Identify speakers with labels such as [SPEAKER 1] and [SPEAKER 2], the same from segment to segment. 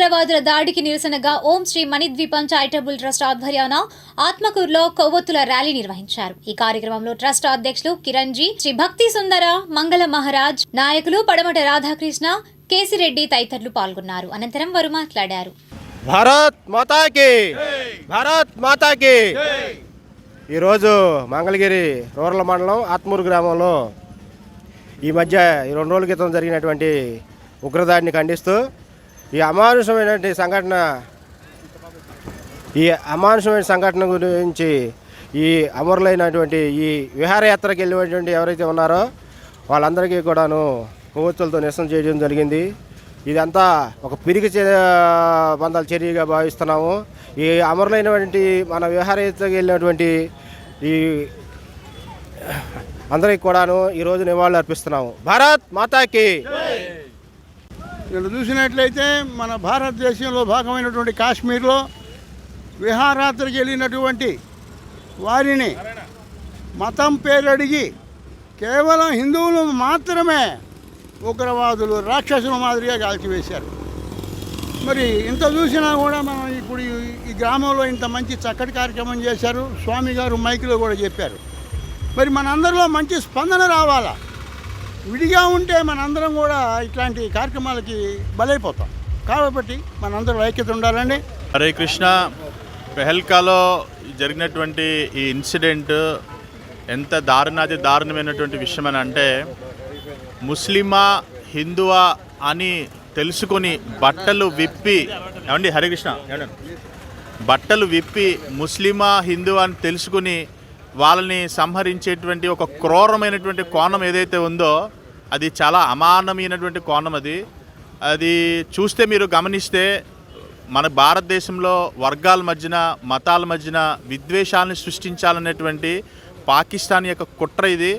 [SPEAKER 1] ఉగ్రవాదుల దాడికి నిరసనగా ఓం శ్రీ మణిద్వీపం చారిటబుల్ ట్రస్ట్ ఆధ్వర్యాన ఆత్మకూరులో కొవ్వొత్తుల ర్యాలీ నిర్వహించారు. ఈ కార్యక్రమంలో ట్రస్ట్ అధ్యక్షులు కిరణ్ జీ శ్రీ భక్తి సుందర మంగళ మహారాజ్ నాయకులు పడమట రాధాకృష్ణ కేసిరెడ్డి తదితరులు పాల్గొన్నారు. అనంతరం వారు మాట్లాడారు.
[SPEAKER 2] భారత్ మాతాకి! భారత్ మాతాకి! ఈరోజు మంగళగిరి రూరల్ మండలం ఆత్మూరు గ్రామంలో ఈ మధ్య ఈ రెండు రోజుల క్రితం జరిగినటువంటి ఉగ్రదాడిని ఖండిస్తూ ఈ అమానుషమైనటువంటి సంఘటన ఈ అమానుషమైన సంఘటన గురించి ఈ అమరులైనటువంటి ఈ విహారయాత్రకు వెళ్ళినటువంటి ఎవరైతే ఉన్నారో వాళ్ళందరికీ కూడాను కొవ్వొత్తులతో నిరసన చేయడం జరిగింది. ఇదంతా ఒక పిరికి చే- బంధాల చర్యగా భావిస్తున్నాము. ఈ అమరులైనటువంటి మన విహారయాత్రకు వెళ్ళినటువంటి ఈ అందరికి కూడాను ఈరోజు నివాళులు అర్పిస్తున్నాము. భారత్ మాతాకి!
[SPEAKER 3] ఇక్కడ చూసినట్లయితే మన భారతదేశంలో భాగమైనటువంటి కాశ్మీర్లో విహారాత్రికి వెళ్ళినటువంటి వారిని మతం పేరడిగి కేవలం హిందువులు మాత్రమే ఉగ్రవాదులు రాక్షసుల మాదిరిగా కాల్చివేశారు. మరి ఇంత చూసినా కూడా మనం ఇప్పుడు ఈ- ఈ గ్రామంలో ఇంత మంచి చక్కటి కార్యక్రమం చేశారు. స్వామి గారు మైకులో కూడా చెప్పారు. మరి మనందరిలో మంచి స్పందన రావాలా? విడిగా ఉంటే మనందరం కూడా ఇట్లాంటి కార్యక్రమాలకి బలైపోతాం. కాబట్టి మనందరం ఐక్యత ఉండాలండి.
[SPEAKER 4] హరే కృష్ణ. పెహల్కాలో జరిగినటువంటి ఈ ఇన్సిడెంట్ ఎంత దారుణాది దారుణమైనటువంటి విషయం అని అంటే ముస్లిమా హిందువా అని తెలుసుకొని బట్టలు విప్పి ఏమండి హరికృష్ణ బట్టలు విప్పి ముస్లిమా హిందూ అని తెలుసుకుని వాళ్ళని సంహరించేటువంటి ఒక క్రూరమైనటువంటి కోణం ఏదైతే ఉందో అది చాలా అమానమైనటువంటి కోణం అది. అది చూస్తే మీరు గమనిస్తే మన భారతదేశంలో వర్గాల మధ్యన మతాల మధ్యన విద్వేషాలను సృష్టించాలనేటువంటి పాకిస్తాన్ యొక్క కుట్ర ఇది.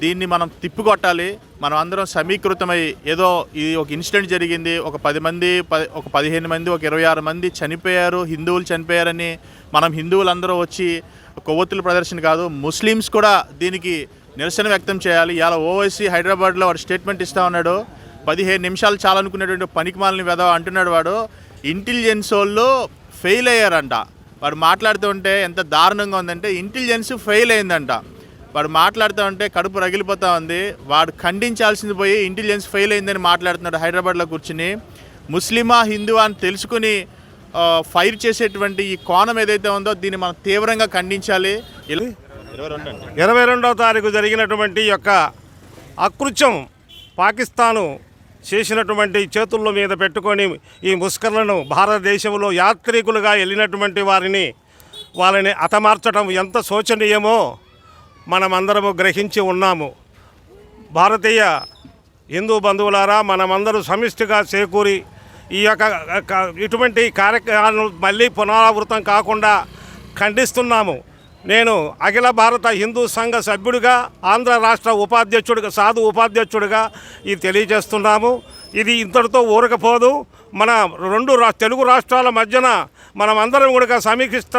[SPEAKER 4] దీన్ని మనం తిప్పికొట్టాలి. మనం అందరం సమీకృతమై ఏదో ఇది ఒక ఇన్సిడెంట్ జరిగింది. ఒక పది మంది ఒక పదిహేను మంది ఒక ఇరవై ఆరు మంది చనిపోయారు. హిందువులు చనిపోయారని మనం హిందువులందరూ వచ్చి కొవ్వొత్తుల ప్రదర్శన కాదు ముస్లిమ్స్ కూడా దీనికి నిరసన వ్యక్తం చేయాలి. ఇలా ఓవైసీ హైదరాబాద్లో వాడు స్టేట్మెంట్ ఇస్తా ఉన్నాడు. పదిహేను నిమిషాలు చాలనుకునేటువంటి పనికిమాలని వెదవ అంటున్నాడు వాడు. ఇంటెలిజెన్స్ వాళ్ళు ఫెయిల్ అయ్యారంట. వాడు మాట్లాడుతూ ఉంటే ఎంత దారుణంగా ఉందంటే ఇంటెలిజెన్స్ ఫెయిల్ అయిందంట. వాడు మాట్లాడుతూ ఉంటే కడుపు రగిలిపోతా ఉంది. వాడు ఖండించాల్సింది పోయి ఇంటెలిజెన్స్ ఫెయిల్ అయిందని మాట్లాడుతున్నాడు హైదరాబాద్లో కూర్చుని. ముస్లిమా హిందువా అని తెలుసుకుని ఫైర్ చేసేటువంటి ఈ కోణం ఏదైతే ఉందో దీన్ని మనం తీవ్రంగా ఖండించాలి. ఇరవై
[SPEAKER 5] రెండవ తారీఖు జరిగినటువంటి యొక్క అకృత్యం పాకిస్తాను చేసినటువంటి చేతుల్లో మీద పెట్టుకొని ఈ ముస్కర్లను భారతదేశంలో యాత్రికులుగా వెళ్ళినటువంటి వారిని వాళ్ళని అతమార్చడం ఎంత శోచనీయమో మనమందరము గ్రహించి ఉన్నాము. భారతీయ హిందూ బంధువులారా మనమందరూ సమిష్టిగా చేకూరి ఈ యొక్క ఇటువంటి కార్యక్రమాలను మళ్ళీ పునరావృతం కాకుండా ఖండిస్తున్నాము. నేను అఖిల భారత హిందూ సంఘ సభ్యుడిగా ఆంధ్ర రాష్ట్ర ఉపాధ్యక్షుడిగా సాధు ఉపాధ్యక్షుడిగా ఇది తెలియజేస్తున్నాము. ఇది ఇంతటితో ఊరకపోదు. మన రెండు తెలుగు రాష్ట్రాల మధ్యన మనమందరం కూడా సమీక్షిస్తాం.